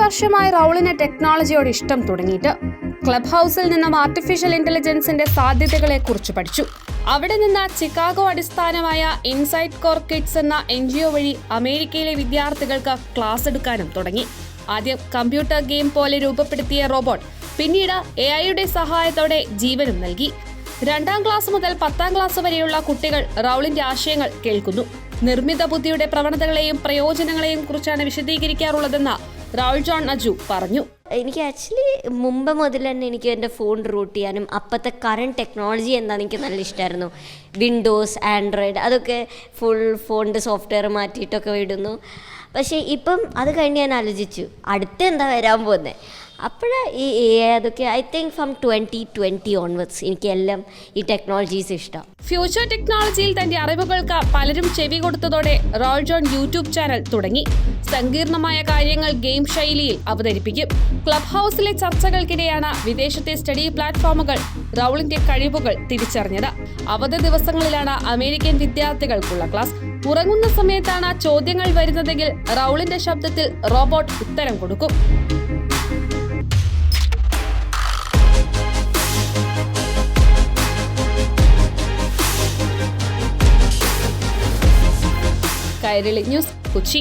വർഷമായി റൗളിന് ടെക്നോളജിയോട് ഇഷ്ടം തുടങ്ങിയിട്ട്. ക്ലബ് ഹൗസിൽ നിന്നും ആർട്ടിഫിഷ്യൽ ഇന്റലിജൻസിന്റെ സാധ്യതകളെ കുറിച്ച് പഠിച്ചു. അവിടെ നിന്ന് ചിക്കാഗോ അടിസ്ഥാനമായ ഇൻസൈറ്റ് കോർ കിഡ്സ് എന്ന എൻ വഴി അമേരിക്കയിലെ വിദ്യാർത്ഥികൾക്ക് ക്ലാസ് എടുക്കാനും തുടങ്ങി. ആദ്യം കമ്പ്യൂട്ടർ ഗെയിം പോലെ രൂപപ്പെടുത്തിയ റോബോട്ട് പിന്നീട് എ ഐയുടെ സഹായത്തോടെ ജീവനും നൽകി. രണ്ടാം ക്ലാസ് മുതൽ പത്താം ക്ലാസ് വരെയുള്ള കുട്ടികൾ റൗളിന്റെ ആശയങ്ങൾ കേൾക്കുന്നു. നിർമ്മിത ബുദ്ധിയുടെ പ്രവണതകളെയും പ്രയോജനങ്ങളെയും കുറിച്ചാണ് വിശദീകരിക്കാറുള്ളതെന്ന് റൗൾ ജോൺ അജു പറഞ്ഞു. എനിക്ക് ആക്ച്വലി മുമ്പ് മുതൽ തന്നെ എനിക്ക് എന്റെ ഫോൺ റൂട്ട് ചെയ്യാനും അപ്പോഴത്തെ കറണ്ട് ടെക്നോളജി എന്താണെന്ന് എനിക്ക് നല്ല ഇഷ്ടമായിരുന്നു. വിൻഡോസ് ആൻഡ്രോയിഡ് അതൊക്കെ ഫുൾ ഫോണിന്റെ സോഫ്റ്റ്വെയർ മാറ്റിയിട്ടൊക്കെ വിടുന്നു പക്ഷേ ഇപ്പം അത് കഴിഞ്ഞ് ഞാൻ ആലോചിച്ചു അടുത്ത് എന്താ വരാൻ പോകുന്നത് അപ്പോഴാണ് ഈ എ ഐ അതൊക്കെ I think from twenty twenty onwards എനിക്കെല്ലാം ഈ ടെക്നോളജീസ് ഇഷ്ടം. ഫ്യൂച്ചർ ടെക്നോളജിയിൽ തന്റെ അറിവുകൾക്ക് പലരും ചെവി കൊടുത്തതോടെ റോൾ ജോൺ യൂട്യൂബ് ചാനൽ തുടങ്ങി. സങ്കീർണമായ കാര്യങ്ങൾ ഗെയിം ശൈലിയിൽ അവതരിപ്പിക്കും. ക്ലബ് ഹൗസിലെ ചർച്ചകൾക്കിടെയാണ് വിദേശത്തെ സ്റ്റഡി പ്ലാറ്റ്ഫോമുകൾ റൗളിന്റെ കഴിവുകൾ തിരിച്ചറിഞ്ഞത്. അവധി ദിവസങ്ങളിലാണ് അമേരിക്കൻ വിദ്യാർത്ഥികൾക്കുള്ള ക്ലാസ് ഉറങ്ങുന്ന സമയത്താണ് ചോദ്യങ്ങൾ വരുന്നതെങ്കിൽ റൗളിന്റെ ശബ്ദത്തിൽ റോബോട്ട് ഉത്തരം കൊടുക്കും. കൈരളി ന്യൂസ് കൊച്ചി.